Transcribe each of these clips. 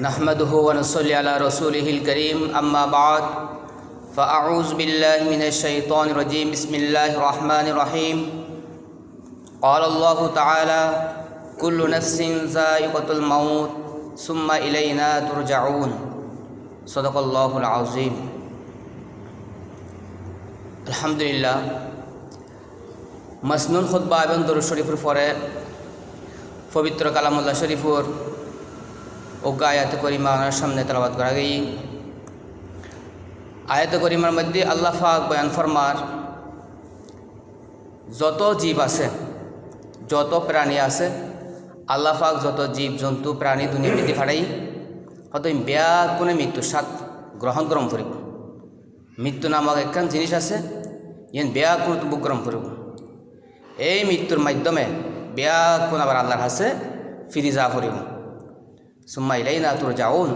نحمده ونصلي على رسوله الكريم أما بعد فأعوذ بالله من الشيطان الرجيم بسم الله الرحمن الرحيم قال الله تعالى كل نفس ذائقة الموت ثم إلينا ترجعون صدق الله العظيم الحمد لله মাসনুন খুদ্া এবং দরুদ শরীফের পরে পবিত্র কালামুল্লাহ শরীফুর অজ্ঞ আয়াত করিমা ওনার সামনে তেলাবাদ করা গেই। আয়াত করিমার মধ্যে আল্লাহ ফাক বয়ান ফরমার, যত জীব আছে, যত প্রাণী আছে, আল্লাহ ফাক যত জীব, জন্তু, প্রাণী দুনিয়া বৃদ্ধি ফাড়াই হয়তো বেয়া কোনে মৃত্যুর স্বাদ গ্রহণ করম ফুরিব। মৃত্যু নামক একখান জিনিস আছে ইয়েন বেয়া কোনো গ্রহণ ফুরিব। এই মৃত্যুর মাধ্যমে বেয়া কোন আবার আল্লাহর হাসে ফিরি যা ফুরিব। সুম্মা ইলাই না তোর যাউন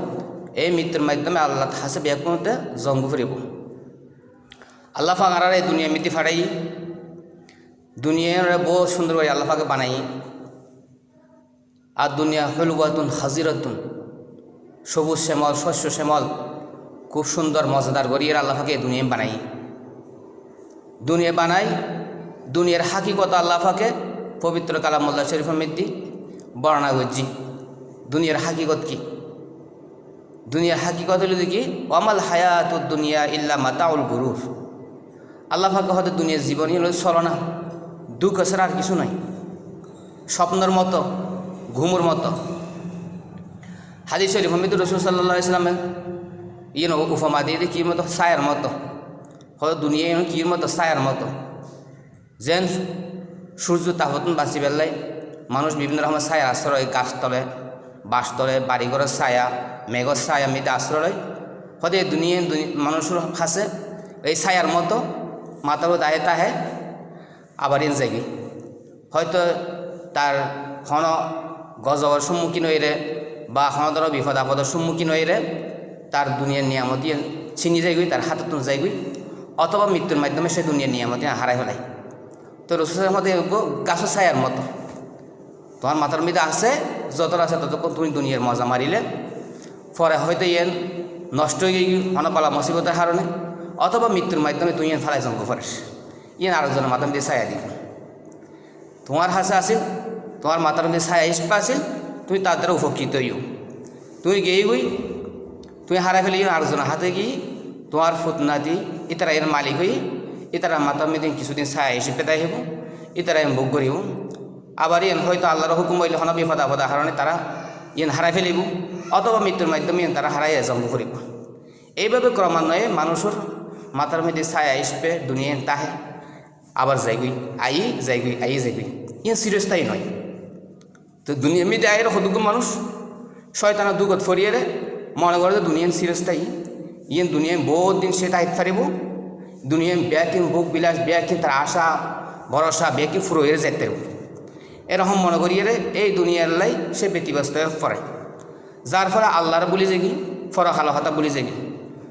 এই মৃত্যুর মাধ্যমে আল্লাহ হাসে বেয়া কোনতে জঙ্গু ফুরিব আল্লাহ ফাঁক আর এই দুনিয়া মৃত্যু ফাড়াই দুনিয়ার বহু সুন্দর করে আল্লাহ ফাঁকে বানাই আর দুনিয়া হলুয়াতুন হাজিরতুন সবুজ শ্যামল শস্য শ্যামল খুব সুন্দর মজাদার গড়িয়ে আল্লাহ ফাঁকে দুনিয়া বানাই দুনিয়া বানাই দুনিয়ার হাকিকত আল্লাহ ফাঁকে পবিত্র কালামুল্লাহ শরীফের মৃত্যু বর্ণনা করছি দুনিয়ার হাকিকত কি? দুনিয়ার হাকিকত হলো কি? অমাল হায়াত দুনিয়া ইল্লা মাতাউল গুরুর। আল্লাহ ফাঁকে হয়তো দুনিয়ার জীবনই হলো ছলনা, দুঃখ ছাড়া আর কিছু নাই। স্বপ্নের মতো, ঘুমুর মতো। হাদিস শরীফ হমিদুর রসুল সাল্লাহ ইসলামের ইয়ে উপমা দিয়ে কী মতো? ছায়ার মতো। হয়তো দুনিয়া কীর মতো? ছায়ার মতো। যেন সূর্য তাপতন বাঁচি পেলাই মানুষ বিভিন্ন রকমের ছায়া আশ্রয়, গাছতলে বাসতলে, বাড়িঘরের ছায়া, মেঘর ছায়া মেয়েতে আশ্রয় এই দুনিয়া মানুষের কাছে এই ছায়ার মতো মাথার দাহে তাহে আবার এন যাগি হয়তো তার ক্ষণ গজবর সম্মুখীন হইরে বা ক্ষণতর বিপদ আপদের সম্মুখীন হইরে তার দুনিয়ার নিয়ামতি ছিনি যাইগই তার হাতে তুন যাইগই অথবা মৃত্যুর মাধ্যমে সে দুনিয়ার নিয়ামতি হারাই ফেলাই তো রসুলের মধ্যে গাছের ছায়ার মতো। তোমার মাথার মধ্যে আছে যত আছে ততক্ষণ তুমি দুনিয়ার মজা মারিলে। পরে হয়তো ইয়েন নষ্ট হয়ে গিয়ে অনপালা মুসিবতের কারণে, অথবা মৃত্যুর মাধ্যমে তুই ইয়েন ফেলাই জঙ্গ করিস ইয়েন আরেকজনের মাথার মধ্যে ছায়া দিব তোমার হাসে আসিল তোমার মাথার মধ্যে ছায়া হিসেবে আসিল তুমি তার দ্বারা উপকৃত হইও। তুমি গেই গই, তুমি হারাই ফেলে আরেকজনের হাতে গিয়ে তোমার ফুতনাদি ইতারা এর মালিক হই ইতারা মাতার মধ্যে কিছুদিন ছায়া হিসেবে দেয় হব ইতারা ভোগ করিব আবার ইয়েন হয়তো আল্লাহর হুকুম হইলে হন বিপদ আপদা কারণে তারা ইয়েন হারাই ফেলিব, অথবা মৃত্যুর মাধ্যমে ইয়েন তারা হারাই জন্ম করিব। এইভাবে ক্রমান্বয়ে মানুষের মাথার মধ্যে ছায়া হিসেবে দুনিয়া তাহে, আবার যাইগুই আই যাইগুই আই যাইগুই ইয়েন চিরস্থায়ী নয়। তো দুনিয়া মধ্যে আয়ের হদুক মানুষ শয়তানের দুগত ফরিয়ে মনে করে যে দুনিয়ান চিরস্থায়ী। ইয়েন দুনিয়ায় বহুত দিন সে তাই পারিব দুনিয়ায় ব্যাকিং বুক বিলাস, ব্যাকিং তার আশা, ভরসা, ব্যাকিং ফুরো হয়ে যেতে এরকম মনে করিয়ে এই দুনিয়ার লাই সে ব্যতিব্যস্ত হয়ে পড়ে। যার ফলে আল্লাহর বলি যেগি ফরহাল হাতা বলি যেগি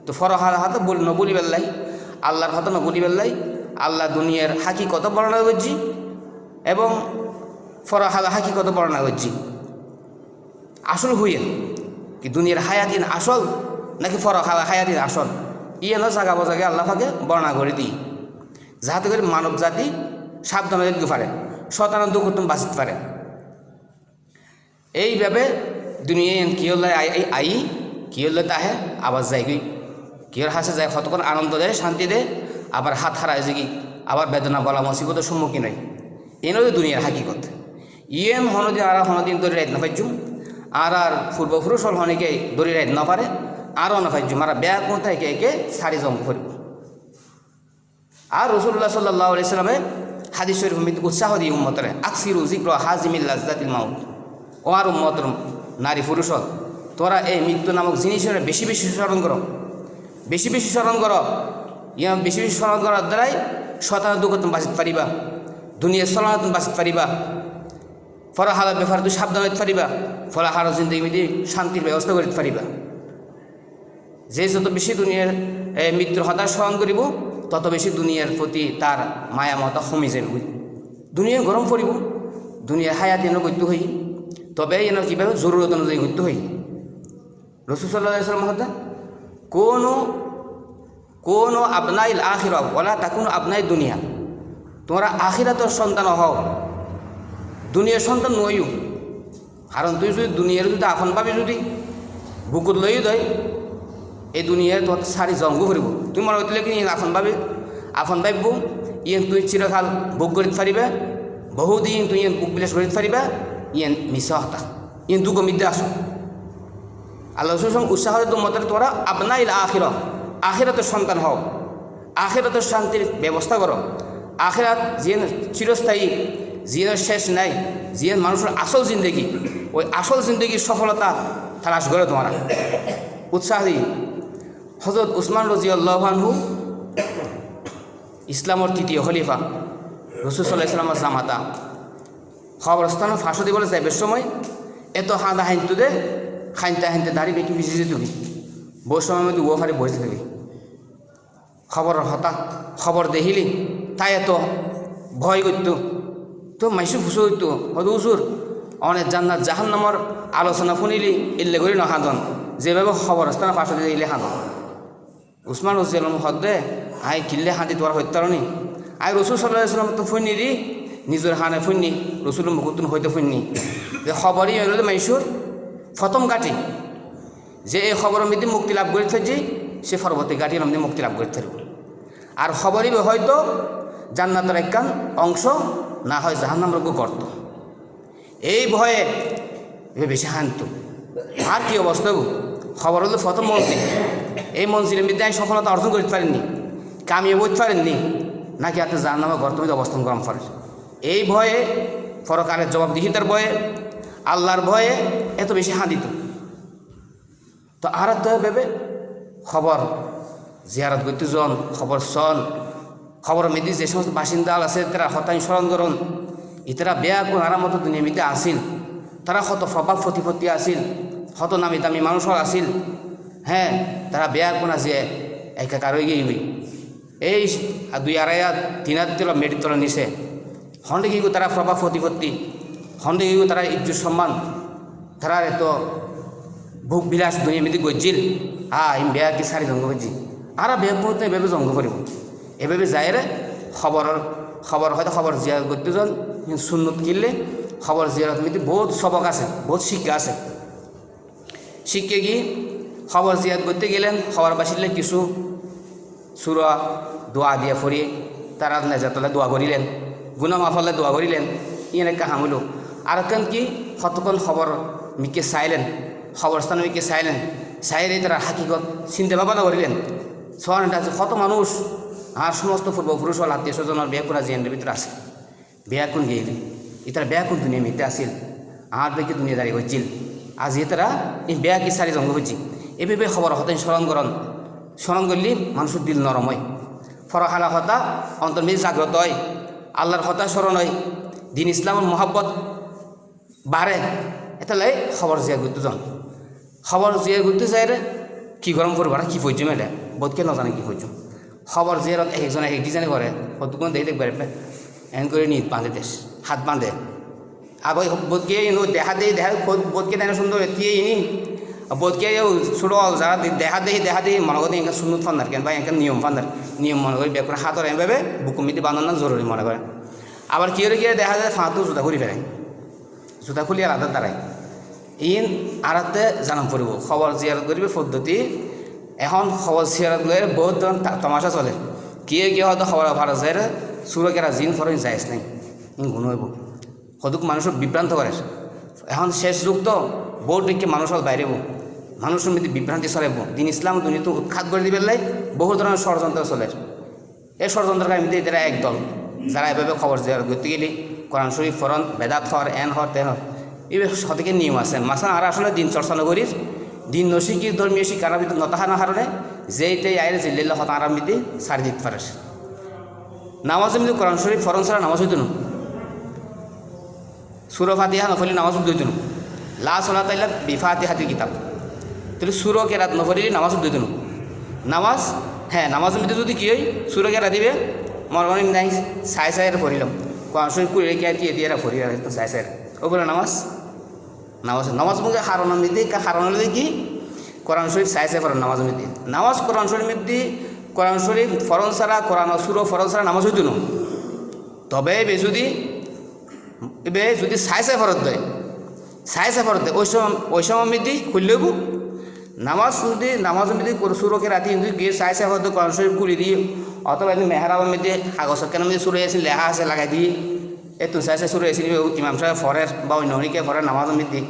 তো ফরহাল হাতা বল নবলি বেল্লাই আল্লাহর হাতা নবলি বেল্লাই আল্লাহ দুনিয়ার হাকি কত বর্ণনা করছি এবং ফরহাল হাকি কত বর্ণনা করছি। আসল হুইয়েন কি দুনিয়ার হায়াতিন আসল নাকি ফরহাল হায়াতিন আসল? ইয়ে ইয়েন জাগা বজাগে আল্লাহ ফাঁকে বর্ণনা করে দিই। যাহাতে করে মানব জাতি সাবধানে পারে শতানন্দ দুঃখ তুমি বাঁচিতে পারে। এইভাবে দুনিয়া কি হল, আই আই কি হল তাহে? আবার যাইগি কিয়র হাসে যায়, কতক্ষণ আনন্দ দেয়, শান্তি দেয়? আবার হাত হারায় যে কি? আবার বেদনা বলা মুসিবতের সম্মুখীন হয়। এন দুনিয়ার হাকিকত। ইয়েন হনদিন, আর হনদিন ধরে রাইত না পাইছুম আর আর পূর্বপুরুষ হল হনিকে ধরে রাইত না পারে, আরও না পাইছুম আর ব্যাগ কোথা একে একে সারি জঙ্গ করিব। আর রসুল্লাহ সাল্লাহ আলাইসালামে হাদিস উৎসাহ দিয়ে উম্মতরে, আকসিরু জিক্র হাজিমিল লাজাতিল মাউত। ও আর উম্মতর নারী পুরুষ তোরা এই মৃত্যু নামক জিনিসের বেশি বেশি স্মরণ করো। বেশি বেশি স্মরণ করো। ইয়া বেশি বেশি স্মরণ করার দ্বারাই শতান দুঃখ তুমি বাঁচিতে পারিবা। চলনা তুমি বাঁচিতে পারিবা। ফলাহালের ব্যাপারে তুই সাবধান হইতে পারিবা। ফলাহার জিন্দগি শান্তির ব্যবস্থা করতে পারিবা। যে যত বেশি দুনিয়ার মৃত্যুর হতাশ স্মরণ করিব তত বেশি দুনিয়ার প্রতি তার মায়া মতা কমি যাবে দুনিয়া গরম পড়িব দুনিয়ার হায়াত এনে গত্য হই তবে এনে কীভাবে জরুরত অনুযায়ী গত্য হই রসুল সাল্লাহ কোনো কোনো আপনাইল আখির ওলা তা কোনো আপনাই দুনিয়া। তোমরা আখিরাতর সন্তান হও। দুনিয়ার সন্তান নইও কারণ তুই যদি দুনিয়ার যদি আপন পাবি যদি, বুকুত লইও দেয় এই দুনিয়ার তোর সারি জঙ্গ করিব। তুমি মনে হইলে কি আপন পাবি? আপন পাইব, ইয়েন তুই চিরকাল বুক করিতে পারিবে, বহুদিন তুই ইয়েন বুক বিলাস করিতে পারিবে, ইয়েন মিশা হতা ইয়েন দুঃখ মিদ্যে আসো আল্লাহ রসুল উৎসাহ মতে তোরা আপনাইল আখির। আখিরাতের সন্তান হও। আখিরাতের শান্তির ব্যবস্থা করো। আখিরাত যে চিরস্থায়ী জিনের শেষ নাই জিনের মানুষের আসল জিন্দগি। ওই আসল জিন্দগির সফলতা তালাশ করে তোমরা। উৎসাহ দিই। হজরত উসমান রজিউল্লাহানহু ইসলামর তৃতীয় খলিফা, রসুল সাল্লাহ ইসলামের জামাতা। খবরস্থান ফাঁসো দিবলৈ যাইবার সময়। এত হাঁদা হাইন্তু দে খাইনতে হাইনতে দাঁড়িয়ে বেঁকি ভিজে যেতুবি বই সময় মধ্যে উয়া ফারি বসে দিবি খবর হতা, খবর দেখিলি, তাই এত ভয় করত। তো মাইসু ফুসু হইতো হয়তো উসুর অনেক জান্নাত জাহান নামর আলোচনা শুনিলি ইল্লে করি ন হাঁদন। যেভাবে খবর স্থানে ফাঁসো দিয়ে দিলে হাঁদন। উসমান রসুল হদে আই কিল্লে হাঁদি তোর হত্যারণি আই রসুল সাল্লাহ ইসলাম তো ফুনি দি নিজের হানে ফুননি রসুল মুকুতুন হইতে ফুননি যে খবরই হইল মাইসুর ফতম কাটি যে এই খবর মধ্যে মুক্তি লাভ করে থাকি সে পরবর্তী গাঠি মধ্যে মুক্তি লাভ করে থাকবে আর খবরই হয়তো জান্নাতের একখান অংশ, না হয় জাহান্নাম রোগ করত এই ভয়ে বেশি হানত। আর কি অবস্থা খবর হলো প্রথম মন্ত্রী এই মধ্যে আমি সফলতা অর্জন করতে পারেননি। কামিয়ে বইতে পারেননি। নাকি হাতে জাহান্নামা গর্তমিতে অবস্থান করাম পারে এই ভয়ে ফরকারের জবাবদিহিতার ভয়ে, আল্লাহর ভয়ে এত বেশি হাঁদিত। তো আর তো ভেবে খবর, জিয়ারত করতে জন খবর সন খবর মেদি যে সমস্ত বাসিন্দা আছে, তারা হতাই স্মরণ করুন। ইতারা বেয়া কোন মতো দুনিয়া মিতে আসিল। তারা কত প্রভাব প্রতিপত্তি আসিল কত নামি দামি মানুষও আসিল। হ্যাঁ তারা বেয়া কোন আছে? একাকার হয়ে গিয়ে এই দুই আড়াই তিন হাত দিল মেডির তলা নিছে। হন্ডে গিয়ে তারা প্রভাব প্রতিপত্তি। হন্ডে গিয়ে তারা ইজ্জুর সম্মান। তারা এত ভোগ বিলাস, দুনিয়া মিদি গজ্জিল। হা ইম বেয়া কি সারি জঙ্গ করছি আর বেয়া করতে এভাবে জঙ্গ করিব। এভাবে যায় রে, খবর খবর হয়তো খবর জিয়ারত করতে যান সুন্নত কিনলে খবর জিয়ারত মিদি বহুত সবক আছে, বহুত শিক্ষা আছে। শিখে গিয়ে খবর জিয়ারত করতে গেলেন, খবর বাসিলে কিছু সুরা দোয়া দিয়া ফরি তারা নেজাতলে দোয়া করিলেন গুনা মাফলে দোয়া করিলেন ইয়ে কাহা হইল আর কেন কি কতক্ষণ খবর মিকে চাইলেন খবরস্থান মিকে চাইলেন চাইলে তারা হাকিগত চিন্তা ভাবনা করিলেন। সোয়ান কত মানুষ আর সমস্ত পূর্বপুরুষ হল আত্মীয় স্বজনের বেয়াকুনা জিয়ানের ভিতরে আছে? বেয়াকুন গিয়ে ইতার বেয়াকুন দুনিয়া মিতে আসিল আর বেকি দুনিয়া দাঁড়িয়ে হচ্ছিল? আজ ইতারা এই বেয়া কি সারি জঙ্গ হচ্ছি এভাবে খবর হতেন স্মরণ করন। স্মরণ করলে মানুষের দিল নরম হয়। ফরহালা হতা অন্তর্মিজ জাগ্রত হয়। আল্লাহর হতা স্মরণ হয়। দিন ইসলামের মহাব্বত বাড়ে। এটা খবর জিয়া ঘুরতে যান খবর জিয়া ঘুরতে যাই রে, কি গরম করব কি পর্যম এটা বোধকে নজানে কি পর্যম খবর জিয়ার এক একজন এক ডিজাইন করে কতক্ষণ দেখে দেখবে এন করে নি বাঁধে দেশ, হাত বাঁধে আবার বোধকে দেখা দেই দেখা বোধকে দেয় সুন্দর এতিয়ে ইনি বোধকে ছোটো যারা দেখা দেই দেখা দেই মনে করি এখানে সুন্দর ফান্দার কেন বা এখানে নিয়ম ফান্দার নিয়ম মনে করি বেকুর হাতর এভাবে বুকুমিতে বাঁধানো জরুরি মনে করে আবার কি হলে গিয়ে দেখা যায় ফাঁতো জুতা খুলি ফেলে জুতা খুলি আর আদার দ্বারাই ইন আরাতে জানাম পড়ব খবর জিয়ারত করিবে পদ্ধতি এখন খবর জিয়ারত লয়ে বহুত ধরনের তমাশা চলে কিয়ে কিয়ে হয়তো খবর ভাড়া যায় সুরকেরা জিন ফরেন যাইস নাই হইব সদুক মানুষের বিভ্রান্ত করে এখন শেষ যুগ তো বহুত মানুষ বাইরেব মানুষের মধ্যে বিভ্রান্তি চলাইব দিন ইসলাম দুনিয়া তো উৎখাত করে দিবে লাই বহু ধরনের ষড়যন্ত্র চলে। এই ষড়যন্ত্রকারী এদের একদল যারা এভাবে খবর জিয়ারত করতে গেলে কোরআন শরীফ ফরন বেদাত হর এন হর তেন হর এইভাবে সঠিকের নিয়ম আছে। মাসান আর আসলে দিন চর্চা নগরীর দিন নশিকি ধর্মীয় শিক্ষার ভিতরে নতাহানা হারণে যেইটাই আইরে জিল্লিল্লা হত আরাম মিদি সারি দিতে পারে নামাজ এমনি কোরআন শরীফ ফরন ছাড়া নামাজ হইতো না সুর ফাতিহা নফলি নামাজ হইতো না লা সোলা তাইলা বিফাতি হাতির কিতাব তাহলে সুর কেরাত নফলি নামাজ হইতো না নামাজ হ্যাঁ নামাজ মধ্যে যদি কি হয় সুর কেরা দিবে, মনে মনে নাই সাই সাইয়ের পড়িলাম। কোরআন শরীফ কুড়ি কে দিয়ে দিয়ে পড়ি সাই সাইয়ের ওগুলো নামাজ নামাজ নামাজ মুখে হারানোর মধ্যে হারানোর কি কোরআন শরীফ সাইসে ফরন নামাজ মধ্যে নামাজ কোরআন শরীফ মধ্যে কোরআন শরীফ ফরন ছাড়া, কোরআন সুর ফরন ছাড়া নামাজ হইতো তবে এবে যদি এবে যদি সাইসে ফরত দেয় সাইসে ফরত দেয়, ওই সময় ওই সময় মধ্যে খুললেবু নামাজ যদি নামাজ মধ্যে সুরকে রাতি যদি গিয়ে সাইসে ফরত কোরআন শরীফ খুলি দিয়ে, অথবা এদিন মেহরাবের মধ্যে কাগজ কেন মধ্যে সুরে আছে লেখা আছে লাগাই দিয়ে এ তুই সাইসে সুরে এসে ইমাম সাহেব ফরের বা অন্য হরিকে ফরের নামাজ মধ্যে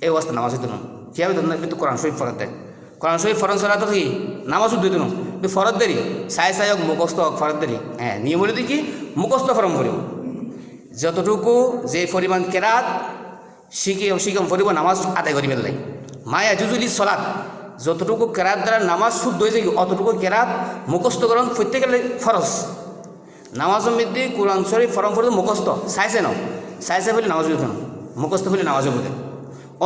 এই অবস্থা নামাজ হইতো না কীভাবে ধরুন কিন্তু কোরআন শরীফ ফরত দেয় কোরআন শরীফ ফরন ছাড়া তো কি? নামাজ উদ্দিত না কিন্তু ফরত দেরি সাই সাই হোক মুখস্থ হোক ফরত দেরি হ্যাঁ নিয়ম হলে কি মুখস্থ ফরম করিব যতটুকু যে পরিমাণ কেরাত শিখি শিখম ফরিব নামাজ আদায় করি পেলাই মায়া জুজুলি সলাৎ। যতটুকু কেরাত দ্বারা নামাজ শুদ্ধ হয়েছে কি, অতটুকু কেরাত মুখস্থকরণ প্রত্যেকের ফরজ। নামাজ মধ্যে কোরআন শরীফ ফরম ফরিব মুখস্থ। চাইছে ন? চাইছে বলে নামাজ উঠে মুখস্থ বলে নামাজ উঠে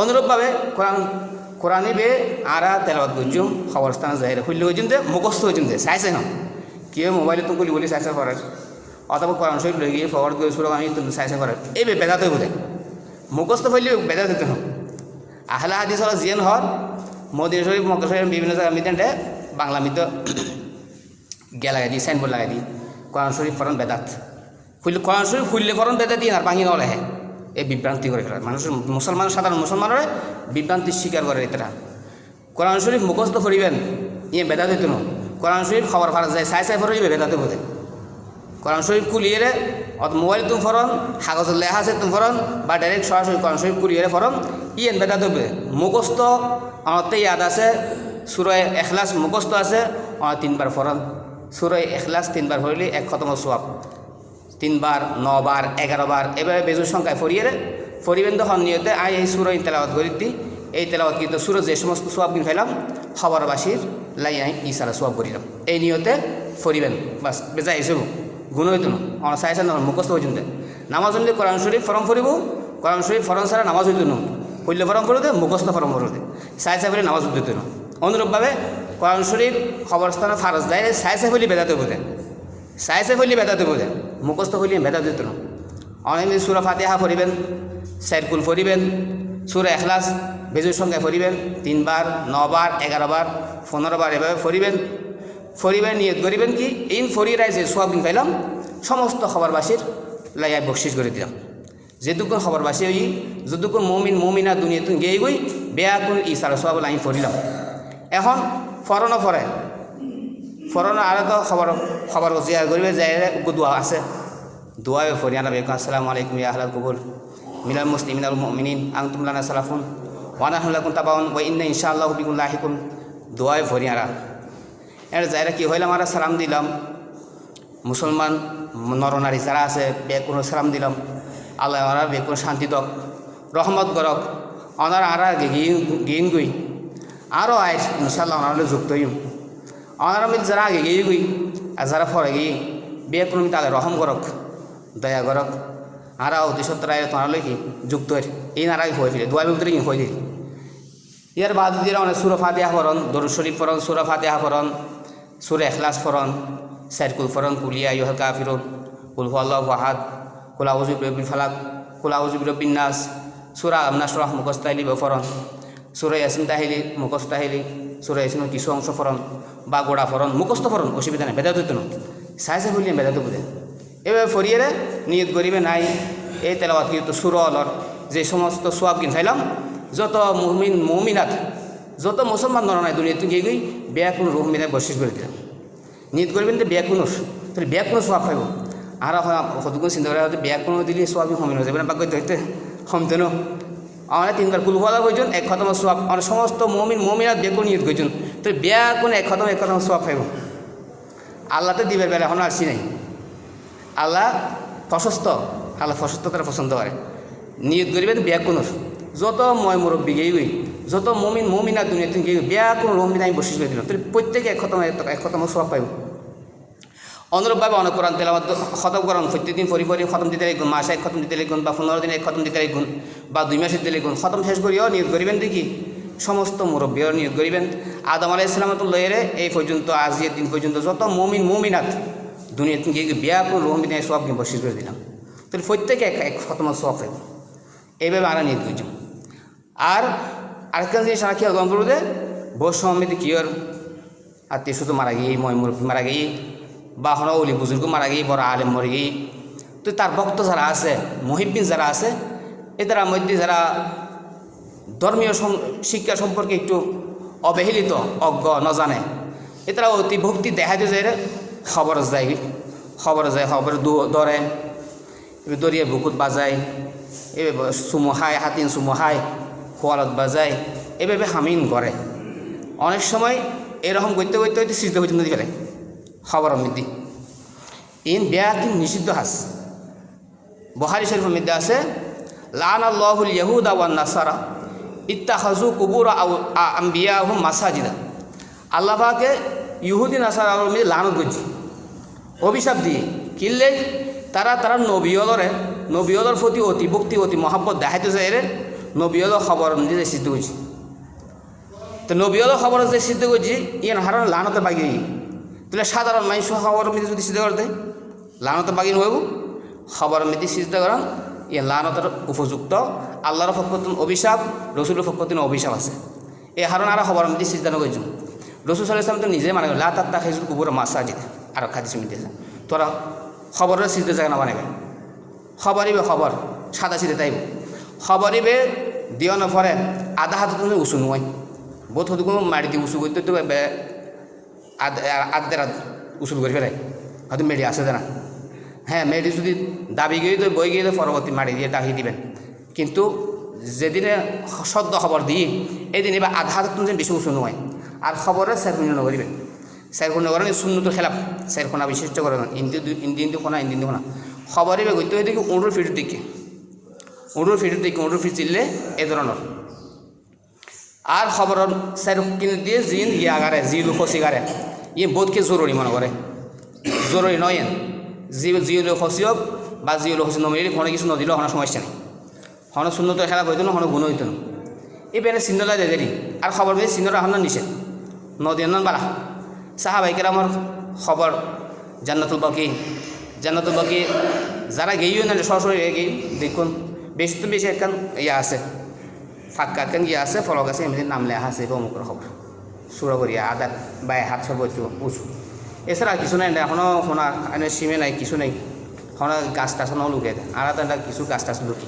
অনুরূপভাবে কোরআন, কোরআনে বে আরা তেলাবাদ করছুম খবর স্থান যাই খুললে হয়েছেন যে মুখস্থ হয়েছেন যে চাইছে ন? কেউ মোবাইলে তুমি বলি বলি চাইছে ফরার অথবা কোরআন শরীফ লই গিয়ে ফরওয়ার্ড করে আমি তুমি চাইছে ফরার এই বে বেদাতে বোধে মুখস্থ ফেললে বেদা দিতে হোক আহলা হাদিস হল জিয়েন হর মদিনা শরীফ, মক্কা শরীফ, বিভিন্ন জায়গা মিতেন্টে বাংলা মিত গিয়া লাগাই সাইনবোর্ড লাগাই দিই কোরআন শরীফ ফরন বেদাত। ফুল কোরআন শরীফ ফুললে ফরন বেদা দিয়ে আর ভাঙি নলে এই বিভ্রান্তি করে ফেলে মানুষের মুসলমান, সাধারণ মুসলমানরা বিভ্রান্তির স্বীকার করে এটা কোরআন শরীফ মুখস্থ করিবেন ইয়ে বেদা দিত না কোরআন শরীফ খবর ফারা যায় চাই চাই ফরিবে বেদাতে বোধে কোরআন শরীফ কুলিয়ে অত মোবাইল তুমি ফরন কাগজের লেখা আছে তুমি ফরন, বা ডাইরেক্ট সরাসরি কোরআন শরীফ কুলিয়ে ফরন ইয়েন বেদাতে বোধে মুখস্থ আমারতে ইয়াদ আছে সুরয় এখলাস মুখস্থ আছে আমার তিনবার ফরন সুরয় এখলাস তিনবার ফরিলে, এক খতম সোয়াব। তিনবার, নবার, এগারোবার, এভাবে বেজুর সংখ্যায় ফরিয়ে ফরিবেন তখন নিয়তে আই এই সুরই তেলাওয়াত করি দিই এই তেলাওয়াত কিন্তু সুর যে সমস্ত সোয়াব কিন খাইলাম খবরবাসীর লাই আই ইসারা সোয়াব করিলাম। এই নিয়তে ফরিবেন। বাস বেজা এসে গুণ হইতো না। আমার না মুখস্থ পর্যন্ত নামাজ হলে শরীফ ফরম ফরিব, কোরআন শরীফ ফরম ছাড়া নামাজ হইতো না। পল্য ফরম করে দে, মুখস্থ ফরম চাই চাই বলে নামাজ হইতো না অনুরূপভাবে কোরআন শরীফ খবরস্থানে ফারজ দেয় চাই বলে বেদাতে চাই চাই বলে বেদাতে বোধে মুখস্থ হইলে বেদা দিত না অনেক সুরা ফাতেহা ফরিবেন সাইরকুল ফরিবেন সুরা এখলাস বেজুর সঙ্গে ফরিবেন তিনবার নবার এগারোবার পনেরোবার এভাবে ফরিবেন ফরিবেন নিয়ত করিবেন কি? ইন ফরিয়ে যে সোয়াবিন পাইলাম সমস্ত খবরবাসীর লাইয়া বকশিস করে দিলাম যেটুকুন খবরবাসী হই যতটুকুন মমিন, মমিনা দুনিয়া তুমি গিয়ে গই বেয়া কোন ইসারা সোয়াব লাইন ফরিলাম এখন ফরনও ফরে ফরনের আরও তো খবর খবর জিয়ার করিবে যাই দোয়া আছে। দোয়া ফরিয়ানা বেকুন আসসালামু আলাইকুম ইয়া কবুল মিনাল মুসলিম মিনাল মুমিনিন। আনতুম লানা সালাফুন ওয়ানা হাল্লাকুন তাবাউন। ওয়া ইন্না ইনশাআল্লাহু বিকুম লাহিকুন। দোয়ায় ফরিয়ারা এর যাইরা কি হইলাম আমরা সালাম দিলাম। মুসলমান নরনারী যারা আছে বেকুন সালাম দিলাম। আল্লাহ ওনার বেকুন শান্তি দক, রহমত গরক ওনার আরা গিন গুই আরও আয় ইনশাল্লাহ ওনার যুক্ত হইম। আমার আমি যারা আগে গিয়ে গই আর যারা পরে গিয়ে বিয়ে কোনো তাহলে রহম করক দয়া করক আরা অতি সত্তর আয় তোমার কি যুক্ত হয়ে এই নারাই হয়ে ফিরে দোয়া ভিতরে হয়ে দিল। ইয়ার বাদ দিয়ে অনেক সুর ফাতিহা ফরন দরুদ শরীফ ফরন সুর ফাতিহা ফরন সুর এখলাস ফরন সাইরকুল ফরন কুলিয়া ইহল কাফিরুন কুল আল্লাহ ওয়াহাদ কুলা উজুব রবিন ফালাক কুলা উজুব রবিন নাস সুরা আমনাস রহ মুখস্তাহিলি ফরন সুরা ইয়াসিন তাহিলি মুখস্তাহিলি সুরা ইয়াসিনের কিছু অংশ ফরন বা গোড়া ফরন মুখস্থ ফরন অসুবিধা নেই বেদাত হইতো সাইজে ফুলিয়ে বেদাত বুঝে এভাবে ফরিয়ে নিয়ত করিবে নাই এই তেলাবাত কিন্তু সুর অলর যে সমস্ত সোয়াব কিন খাইলাম যত মুমিন মমিনাত যত মুসলমান নর নাই দুনিয়া তুমি গিয়ে বেয়া কোনো রুহ মিলে বসিস করে দিলাম নিয়ত করবেন যে বেয়া কোনো তাহলে বেয়া কোনো সোয়াব খাইব আর কতগুলো চিন্তা করে বেয়া কোনো দিলে সোয়াবি সমিন হয়ে যাবে না বাক্য সমতে ন আমরা তিনবার কুলফলা কইজন এক খতম সোয়াব আমরা সমস্ত মমিন, মমিনাত বেকুন নিয়ত কইজন তো বেয়া কোন এক খতম এক খতম সোয়াব খাইব। আল্লাহ তো দিবের বেলা এখনও আসছি নাই। আল্লাহ প্রশস্ত আল্লাহ প্রশস্ত তারা পছন্দ করে নিয়ত করিবেন বেয়া কোনো যত ময় মুরব্বী গই যত মমিন মমিনা দুনিয়া তুমি গিয়ে বেয়া কোনো রহমিন আমি বসিস দিলাম তাহলে প্রত্যেকে এক খতম এক খতম সোয়াব পাইব অনুরূপভাবে অনেক কোরআন তেলাবাদ খতম করান প্রত্যেকদিন পরি পরি খতম দিতে লিখুন মাসে এক, খতম দিতে লিখুন বা পনেরো দিন এক, খতম দিতে লিখুন বা দুই মাসে দিতে লিখুন খতম শেষ করিও নিয়োগ করিবেন দেখি। সমস্ত মুরব্বীও নিয়োগ করিবেন। আদম আলাই ইসলামত লয়েরে এই পর্যন্ত আজিয়ের দিন পর্যন্ত যত মমিন, মমিনাত দুনিয়া গিয়ে বিয়া করে রহমিন সব গিয়ে বসিস করে দিলাম। তাহলে প্রত্যেকে এক এক খতম সব হইব এইভাবে আমরা নিয়োগ করছি আর আরেকটা জিনিস আমরা খেয়াল গম করব বৈষম্যতে কিয়র আত্মীয় স্বজন মারা গিয়ে মই মুরব্বী মারা গিয়ে বা হন অলি বুজুর্গ মারা গিয়ে বড় আলেম মরে গিয়ে তো তার ভক্ত যারা আছে মহিবিন যারা আছে এদের মধ্যে যারা ধর্মীয় শিক্ষা সম্পর্কে একটু অবহেলিত, অজ্ঞ, নজানে এতারা অতি ভক্তি দেখা যায় খবর যায় খবর যায়, খবর এবার দরিয়া বুকুত বাজায় এভাবে সুমহায়, হাতিন সুমহায়, খোয়ালত বাজায়, এভাবে হামিন করে। অনেক সময় এরকম করতে করতে হইতে সিদ্ধ পর্যন্ত ফেলে খবর মধ্যে ইন বেয়াকিন নিষিদ্ধ হাস। বহারি শরীফের মধ্যে আছে লান আল্লাহুল ইয়াহুদা ওয়ান নাসারা ইত্তাহাজু কুবুর আম্বিয়া হুম মাসাজিদা। আল্লাহ পাকে ইহুদি নাসারা মধ্যে লানত করছি। অভিশাপ দিয়ে। কিনলে তারা তারা নবীয়লরে নবীয়লর প্রতি অতি ভক্তি, অতি মহাব্বত দেখাইতে চাই রে নবীয়ল খবর নিজে সিদ্ধ করছি তো নবীয়ল খবর যে সিদ্ধ করছি ইয়ে হারান লানতে বাগি তাহলে সাধারণ মানুষ খবর মিদি যদি সিদ্ধ করতে লানতে বাগি নহব খবর মিদি সিদ্ধ করান ইয়ে লানতের উপযুক্ত, আল্লাহর ফকতিন অভিশাপ, রসুলের ফকতিন অভিশাপ আছে। এই হারণ আর খবর মিদি সিদ্ধ নকরছুম রসুল সাল ইসলাম তো নিজে মানে লা তাত্তা খেজুর কুকুর মাসাজিদ আর খাদিস মিদি তোরা খবরের সিদ্ধ জায়গা না বানাবে খবরিবে খবর, সাদা সিধে তাইব। খবরিবে দিও না পরে, আধা হাতে তুমি উঁচু নয় বোধ হতে মারি দিয়ে উঁচু করতে আধ উসুল করে ফেলাই। হয়তো মেডি আসে না হ্যাঁ মেডি যদি দাবি গিয়ে তো বই গিয়ে তো পরবর্তী মারি দিয়ে ডাকি দিবেন। কিন্তু যেদিনে সদ্য খবর দিই, এদিন এবার আধা হাতে তুমি বেশি উঁচু নয়। আর খবরের স্যারকুনি নকরিবেন স্যারকুনি করেন শূন্য তো খেলাপ স্যারখোনা বিশিষ্ট করেন ইন্দি ইন্দি ইন্দি কোনা ইন্দি কোনা খবরে গইতে হয়ে দেখি উঁড়ুর ফিটের দিকে। উঁড়ুর ফিটের দিকে, উঁড়ুর ফিট চিনলে এ ধরনের। আর খবর স্যার কিনে দিয়ে জিন ইয়ে আগারে জি লোক গারে ইয়ে বোধকে জরুরি মনে করে জরুরি নয় এন। জি জি লোক হসিওক বা জি লোক হসি নমিলে কোনো কিছু নদিলেও কোনো সমস্যা নেই। হন শূন্য তো খেলা হইতো না হন গুণ হইতো না এই বেনে চিহ্নলা যায় দেরি আর খবর পেয়ে চিহ্নরা হন নিষেধ। নদী নন বালা। সাহাবাইকের আমার খবর জান্নাতুল বাকি। জান্নাতুল বাকি যারা গেইও না সরাসরি গিয়ে দেখুন বেশি তো বেশি একখান ইয়া আছে। ফাঁকা একখান গিয়ে আছে, ফলক আছে এমনি নাম লেখা আছে অমুকের খবর সুরগরিয়া আদার বাই, হাত সর্বোচ্চ উঁচু এছাড়া কিছু নাই এখনও শোনা, এনে সিমে নাই, কিছু নেই। এখন গাছ টাছনও লুকে আর একটা কিছু গাছ টাছ লুকি,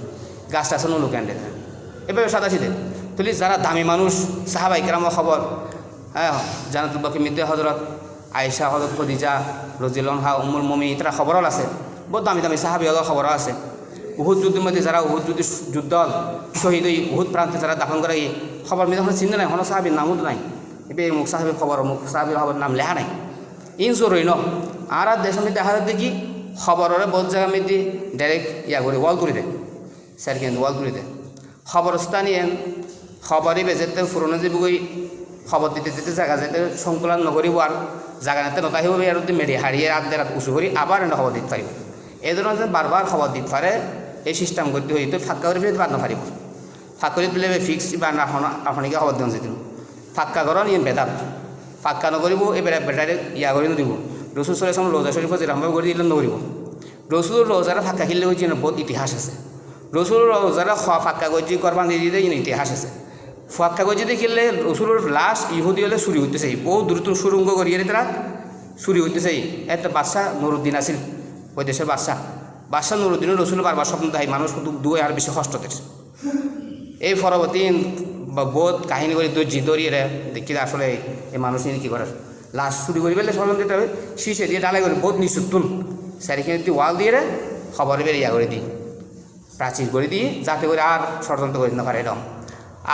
গাছ টাছনও লুকে আনতে এভাবে সাদা সিধে তুলি যারা দামি মানুষ সাহাবাই কেরাম খবর হ্যাঁ জানাতুল বাকি মিদ্দে হজরত আয়েশা হজরত খদিজা রজিলন হা, উমুল মমি তারা খবরও আছে। বহুত দামি দামি সাহাবি খবরও আছে। উহুদ যুদ্ধের মধ্যে যারা উহুদ যুদ্ধ যুদ্ধ শহীদ ওই উহুদ প্রান্তে যারা দাফন করে, এই খবর মেয়ে এখন চিন্তা নাই হন সাহাবির নামও নাই। এবার মুখ সাহাবির খবর, মুখ সাহাবির খবর নাম লেখা নাই। ইন জরুরি ন আর আর দেশের মধ্যে দেখা যাচ্ছে কি, খবরের বহুত জায়গা মধ্যে ডাইরেক্ট ইয়া করে ওয়াল করে দেয়। স্যার কিন্তু ওয়াল করে দেয়। খবর স্থানীয় খবরই বেজেতে ফুরনো যে বই খবর দিতে দিতে জায়গা, যেতে সংকলন নকরিব আর জায়গা নাতে নতাহিব আর মেরি হারিয়ে রাত দেরাত উঁচু করি আবার এনে খবর দিতে পারিব। এই ধরনের বারবার খবর দিতে পারে এই সিস্টেম করতে হইতো ফাঁকা করে ফেলে বাদ নাপারিব ফাঁক করে দিলে ফিক্স বা না আপনাকে খবর দিন যেদিন ফাঁকা করন ইয়ে বেদাত ফাঁকা নকরিব এবারে বেটারে ইয়া করে নদিব। রসুল চলে সামনে রোজা শরীফ যেরকম করে দিলে নকরিব রসুল রোজারা ফাঁকা খেললে হয়েছে বহুত ইতিহাস আছে। রসুল রোজারা ফাঁকা গজি করবান দিয়ে দিতে ইতিহাস আছে। ফাঁকা গজি দেখিলে রসুলের লাশ ইহুদি হলে চুরি হইতেছে বহু দ্রুত সুরঙ্গ করিয়ে তারা চুরি হইতেছে একটা বাচ্চা নুরুদ্দিন আছিল। ওই দেশের বাচ্চা বাচ্চা নুরুদ্দিনের রসুল বারবার স্বপ্ন দেয় মানুষ কিন্তু দুই আর বেশি কষ্ট দিচ্ছে এই পরবর্তী বোধ কাহিনী করে দর্জি দরিয়ে দেখি আসলে এই মানুষ নিয়ে কী করে? লাশ চুরি করি পেলে স্মরণ দিতে হবে, শীষে দিয়ে ডালাই করে বোধ নিশুতুন স্যারিখানে দিয়ে ওয়াল দিয়ে খবর বেরিয়ে করে দিই। প্রাচীর করে দিই, যাতে করে আর ষড়যন্ত্র করে না পারে এরকম।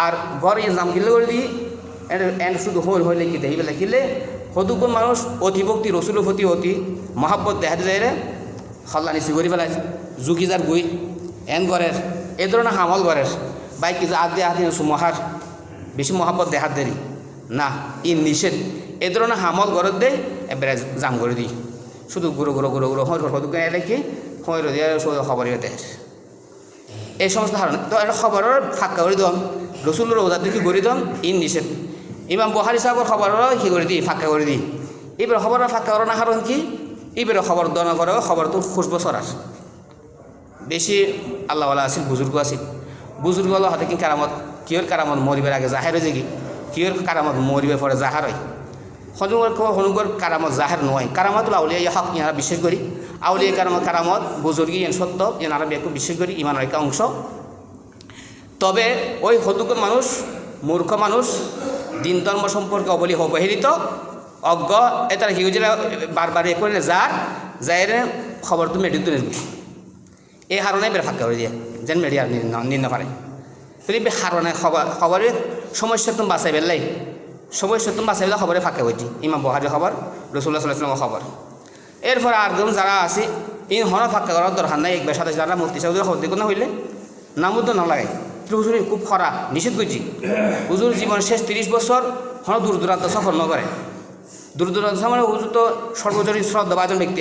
আর ঘরে জাম কিনলে করে দিই এন শুধু হই হইলে কি দেই বেলা কিনলে হতুকুন মানুষ অতিভক্তি প্রতি অতি মহাব্বত দেখাতে যায় রে করি পেলাই জুগি যার গুই, এন ঘরের এ ধরনের হামল ঘরের বাইক কিছু আগ দিয়ে হাতে সুমহার বেশি মহাব্বত দেখার দেরি না, ই নিষেধ। এ ধরনের হামল ঘরের দেয় এবারে জাম করে দিই শুধু গুঁড়ো গুঁড়ো গুঁড়ো গুঁড়ো হয় হতুক রেখে হয় দিয়ে খবরই দেয় এই সমস্ত কারণে তো এটা খবরের ফাঁকা করে দিম রসুল রোজার দিকে করে দিম ইন নিষেধ। ইমাম বহারি সাহেবের খবরেরও কি করে দিই ফাঁকা করে দিই এবার খবরের ফাঁকা করে না কারণ কি? এবারে খবর দনা করে খবর তো খুশবো সরাস বেশি আল্লাহওয়ালা আছিল, বুজুর্গ আছিল। বুজুর্গ হাতে কি কারামত কিয়র কারামত মরিবার আগে জাহের যে কি কিয়র কারামত মরিবে পরে জাহার হয় হনুগর হনুগর কারামত জাহার নয় কারামত আউলিয়া ইয়া হক ইহারা বিশেষ করি আউলিয়া কারামত কারামত বুজুর্গি ইয়েন সত্য ইনারা বেকু বিশেষ করি ইমানের একটা অংশ। তবে ওই হতুক মানুষ মূর্খ মানুষ দিন ধর্ম সম্পর্কে অবলি অবহেলিত অজ্ঞ এটার কি হয়েছিল বারবার এ করে যার, যাইরে খবর তো মেডিও তুলে এই হারণে বের ফাঁকা করে দিয়ে যেন মেডিয়ার নিন্ন পারে। বে হারণে খবর খবরের সমস্যা তুমি বাঁচাই বেলাই সমস্যা তুমি বাঁচাই বেলা খবরে ফাঁকা হইটি ইমাম বহারি খবর রসুল্লাহ সাল্লাহ খবর। এরপরে আরদম যারা আছে, ইন হন ফাঁকা করার দরকার নাই। একবার সাথে যারা মুফতি সাহেব খবর দেখো না হইলে নামও তো নালাগে হুজুর খুব খরা, নিষেধ করছি হুজুর জীবন শেষ তিরিশ বছর হন দূর দূরান্ত সফর নকরে। মানে হুজুর তো সর্বজনীন শ্রদ্ধাভাজন ব্যক্তি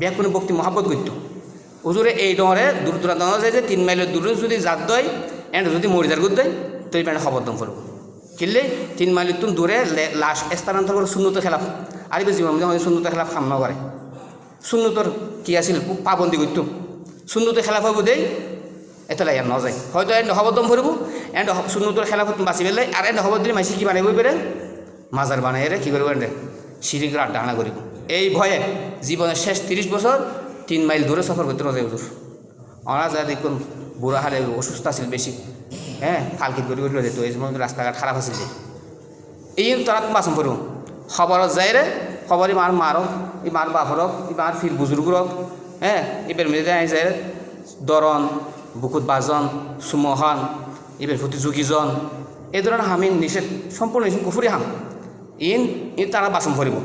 ব্যাগ কোনো ভক্তি মহাব্বত করত হুজুরে এই ডরে দূর দূরান্ত যায় যে তিন মাইলের দূরে যদি জাত দয় এন্ড যদি মরিদার গুদ দেয় তো এই প্যান্ট খবর দম করব কিনলে তিন মাইলের তুন দূরে লাশ স্থানান্তর করে শূন্যত খেলাফ। আর মধ্যে শূন্যত খেলাফ খাম নকরে শূন্যতর কি আছিল? পাবন্দি করত শূন্যত খেলাফ হব দেই, এতলাই আর নযায়। হয়তো এন্ড হবদম ফুরব এন্ড শূন্যতর খেলাফত বাঁচি পেলাই আর এন্ড হবদ দিলে মাইসি কি বানাইব পেরে মাজার বানাই রে, কী করব এন্ডে সিঁড়িগুলো আড্ডা হানা করিব। এই ভয়ে জীবনের শেষ তিরিশ বছর তিন মাইল দূরে সফর করতে নজায় হুজুর। ওরা যা দেখুন, বুড়া হালে অসুস্থ আছিল বেশি। হ্যাঁ খালকিত করি করি যেত এই সময় রাস্তাঘাট খারাপ আছিল যে। এই তারা বাসন ফুরব খবরত যায় রে খবর ইমার মারক ইমার বাপরক ইমার ফির বুজুর্গরক হ্যাঁ এবার মেয়েদের আই যায় দরন বুকুত বাজন, সুমহান এবার প্রতি যোগীজন এই ধরনের হামি নিষেধ, সম্পূর্ণ কুফুরি হাম। ইন ইন তারা বাসম ফুরিব